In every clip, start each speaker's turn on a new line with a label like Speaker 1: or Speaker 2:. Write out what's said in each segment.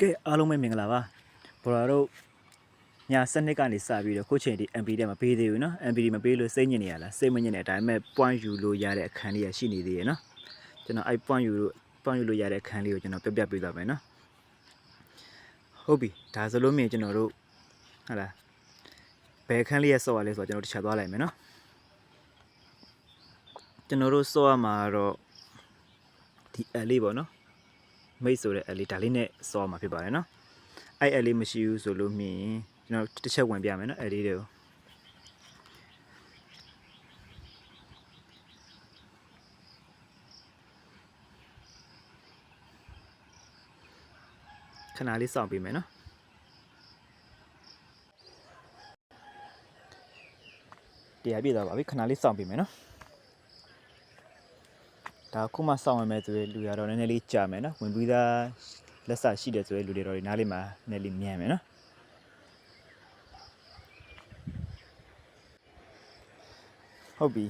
Speaker 1: ကဲအားလုံးပဲမင်္ဂလာပါဘော်ရာတို့ည7ကနေစပြီးတော့ခုချိန်ဒီ MP တဲ့မပေးသေးဘူးเนาะ MP မပေးလို့စိတ်ညစ်နေရလားစိတ်မညစ်နေတဲ့အတိုင်းပဲ point ယူလို့ရတဲ့အခန်းလေးရရှိနေသေးရယ်เนาะကျွန်တော်အဲ့ point ယူလို့ point ယူလို့ရတဲ့အခန်းလေးကိုကျွန်တော်ပြပြပေးသွားမယ်เนาะဟုတ်ပြီဒါဆိုလို့မြင်ကျွန်တော်တို့ဟာလားဘယ်အခန်းလေးရဆော့ရလဲဆိုတော့ကျွန်တော်တစ်ချက်သွားလိုက်မယ်เนาะကျွန်တော်တို့ဆော့ရမှာတော့ဒီအလေးပေါ့เนาะ မိတ်ဆိုတဲ့အလေးဒါလေးနဲ့စောမှာဖြစ်ပါတယ်နော်အဲ့အလေးမရှိဘူးဆိုလို့မြင်ရင်ကျွန်တော်တစ်ချက်ဝင်ပြမယ်နော်အလေးတွေကိုခဏလေးစောင့်ပေးမယ်နော်တရားပြည့်သွားပါပြီခဏလေးစောင့်ပေးမယ်နော် ဒါခုမှစောင့်ရမယ်ဆိုရင်လူရတော့နည်းနည်းလေးကြာမယ်နော်ဝင်ပြီးသားလက်စရှိတယ်ဆိုရင်လူတွေတော့ဒီနားလေးမှာနည်းနည်းလေးမြန်မယ်နော်ဟုတ်ပြီ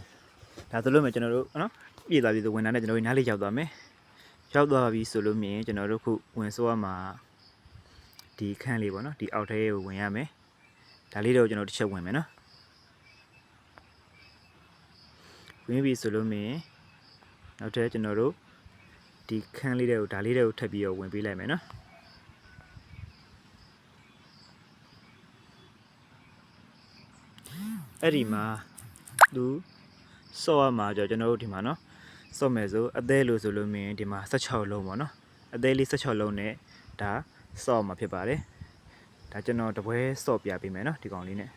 Speaker 1: ဒါဆိုလို့မယ်ကျွန်တော်တို့နော်ပြည့်သွားပြီဆိုဝင်လာတဲ့ကျွန်တော်တို့နားလေးရောက်သွားမယ်ရောက်သွားပြီဆိုလို့မြင်ကျွန်တော်တို့ခုဝင်ဆိုရမှာဒီခန်းလေးပေါ့နော်ဒီအောက်ထဲကိုဝင်ရမယ်ဒါလေးတော့ကျွန်တော်တစ်ချက်ဝင်မယ်နော်ဝင်ပြီဆိုလို့မြင် နောက်ထပ်ကျွန်တော်တို့ဒီခန်းလေးတွေကိုဒါလေးတွေကိုထပ်ပြီးတော့ဝင်ပေးလိုက်မယ်နော်အဲ့ဒီမှာသူစော့ရမှာကြောကျွန်တော်တို့ဒီမှာနော်စော့မယ်ဆိုအသေးလို့ဆိုလို့မြင်ဒီမှာ16လုံးပေါ့နော်အသေးလေး16လုံးနဲ့ဒါစော့မှာဖြစ်ပါတယ်ဒါကျွန်တော်တပွဲစော့ပြပေးမယ်နော်ဒီကောင်လေးနဲ့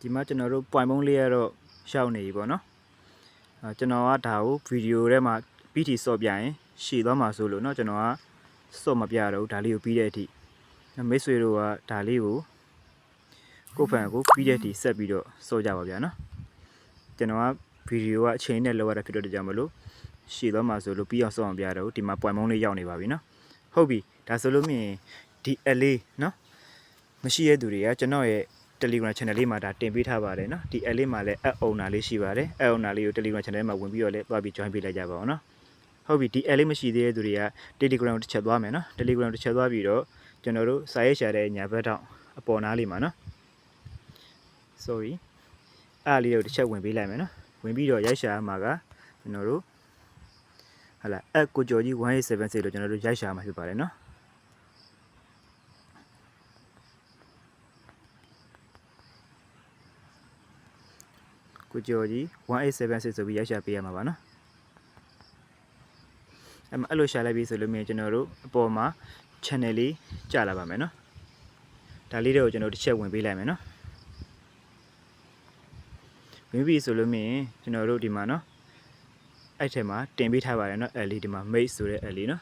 Speaker 1: ဒီမှာကျွန်တော်တို့ point ပုံးလေးရတော့ရှောက်နေပြီပေါ့နော်အဲကျွန်တော်ကဒါကိုဗီဒီယိုထဲမှာပြီးထီစော့ပြရင်ရှည်သွားမှာဆိုလို့เนาะကျွန်တော်ကစော့မပြတော့ဘူးဒါလေးကိုပြီးတဲ့အထိမိတ်ဆွေတို့ကဒါလေးကိုကိုယ့်ဖန်ကိုပြီးတဲ့အထိဆက်ပြီးတော့စော့ကြပါဗျာနော်ကျွန်တော်ကဗီဒီယိုကအချိန်နဲ့လောက်ရတာဖြစ်တော့ကြမလို့ရှည်သွားမှာဆိုလို့ပြီးအောင်စော့အောင်ပြတော့ဘူးဒီမှာ point ပုံးလေးရောက်နေပါပြီနော်ဟုတ်ပြီဒါဆိုလို့မြင်ဒီအလေးနော်မရှိတဲ့သူတွေကကျွန်တော်ရဲ့ Telegram channel လေးမှာဒါတင်ပေးထားပါတယ်နော်ဒီ app လေးမှာလည်း app owner လေးရှိပါတယ် app owner လေးကို Telegram channel မှာဝင်ပြီးတော့လည်းသွားပြီး join ပေးလိုက်ကြပါအောင်နော်ဟုတ်ပြီဒီ app လေးမရှိသေးတဲ့သူတွေက Telegram တစ်ချက်သွားမယ်နော် Telegram တစ်ချက်သွားပြီးတော့ကျွန်တော်တို့စာရေးရှာတဲ့ညာဘက်တော့အပေါ်နားလေးမှာနော် sorry အားလေးတော့တစ်ချက်ဝင်ပေးလိုက်မယ်နော်ဝင်ပြီးတော့ရိုက်ရှာမှာကကျွန်တော်တို့ဟလာ app ကိုကြော်ကြီး1876လို့ကျွန်တော်တို့ရိုက်ရှာမှာဖြစ်ပါတယ်နော် ကိုကျော်ကြီး1876ဆိုပြီးရိုက်ရှာပေးရမှာပါနော်အဲ့မှာအဲ့လိုရှာလိုက်ပြီဆိုလို့မြင်ကျွန်တော်တို့အပေါ်မှာ channel လေးကြာလာပါမယ်နော်ဒါလေးတွေကိုကျွန်တော်တစ်ချက်ဝင်ပေးလိုက်မယ်နော်ဝင်ပြီဆိုလို့မြင်ကျွန်တော်တို့ဒီမှာနော်အဲ့ထဲမှာတင်ပေးထားပါတယ်နော်အဲ့လေးဒီမှာ mate ဆိုတဲ့အဲ့လေးနော်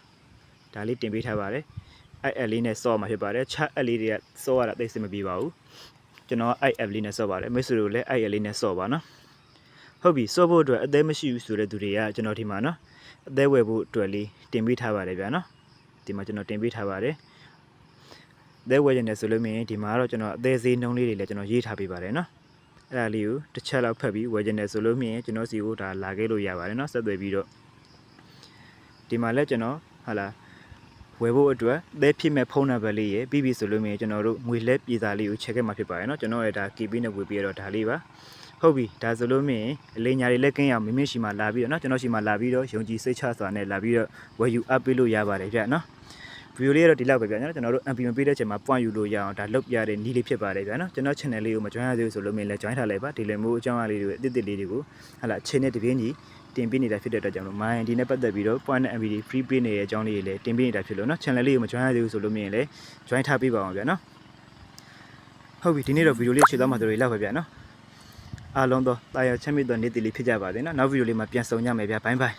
Speaker 1: ဒါလေးတင်ပေးထားပါတယ်အဲ့အဲ့လေးနဲ့စော့မှာဖြစ်ပါတယ်ချက်အဲ့လေးတွေကစော့ရတာသိစင်မပြေပါဘူး ကျွန်တော်အဲ့ app လေးနဲ့စော့ပါတယ်မိတ်ဆွေတို့လည်းအဲ့ app လေးနဲ့စော့ပါနော်ဟုတ်ပြီစော့ဖို့အတွက်အသေးမရှိဘူးဆိုတဲ့သူတွေကကျွန်တော်ဒီမှာနော်အသေးဝယ်ဖို့အတွက်လေးတင်ပေးထားပါတယ်ဗျာနော်ဒီမှာကျွန်တော်တင်ပေးထားပါတယ်အသေးဝယ်ရင်လည်းဆိုလို့မြင်ဒီမှာတော့ကျွန်တော်အသေးသေးနှုံးလေးတွေလည်းကျွန်တော်ရေးထားပေးပါတယ်နော်အဲ့ဒါလေးကိုတစ်ချက်လောက်ဖတ်ပြီးဝယ်ရင်လည်းဆိုလို့မြင်ကျွန်တော်စီကိုဒါလာခဲ့လို့ရပါတယ်နော်ဆက်သွယ်ပြီးတော့ဒီမှာလည်းကျွန်တော်ဟာလာ ဝယ်ဖို့အတွက်အသေးဖြစ်မဲ့ဖုန်းနံပါတ်လေးရပြီးပြီဆိုလို့မြင်ကျွန်တော်တို့ငွေလက်ပြည်စာလေးကိုချက်ခဲ့မှာဖြစ်ပါတယ်နော်ကျွန်တော်ရဲ့ဒါ KB နဲ့ဝယ်ပြီးတော့ဒါလေးပါ ဟုတ်ပြီဒါဆိုလို့မြင်အလေးညာတွေလက်ကင်းရမင်းမင်းရှိမှလာပြီးတော့เนาะကျွန်တော်ရှိမှလာပြီးတော့ယုံကြည်စိတ်ချစွာနဲ့လာပြီးတော့ဝယ်ယူအပ်ပေးလို့ရပါတယ်ဗျเนาะဗီဒီယိုလေးကတော့ဒီလောက်ပဲဗျာနော်ကျွန်တော်တို့ MP မပေးတဲ့ချိန်မှာ point ယူလို့ရအောင်ဒါလုပ်ပြတဲ့နည်းလေးဖြစ်ပါတယ်ဗျာနော်ကျွန်တော် channel လေးကိုမ join ရသေးဘူးဆိုလို့မြင်လဲ join ထားလိုက်ပါဒီလိုမျိုးအကြောင်းအရာလေးတွေအသစ်သစ်လေးတွေကိုဟာလာချိန်နဲ့တပြင်းကြီး တင်ပေးနေတာဖြစ်တဲ့အတွက်ကြောင့်လို့ mind ဒီနဲ့ပတ်သက်ပြီးတော့ point နဲ့ MPD free ပေးနေတဲ့အကြောင်းလေးတွေလည်းတင်ပေးနေတာဖြစ်လို့เนาะ channel လေးကိုမ join ရသေးဘူးဆိုလို့မြင်လဲ join ထားပေးပါအောင်ဗျာနော်ဟုတ်ပြီဒီနေ့တော့ဗီဒီယိုလေးရှင်းသွားမှဆိုလို့လောက်ပဲဗျာနော် အားလုံးသောတာယာချမ်းမြေ့သောနေ့တည်လေးဖြစ်ကြပါစေနော်နောက်ဗီဒီယိုလေးမှာပြန်ဆုံကြမယ်ဗျာဘိုင်းဘိုင်း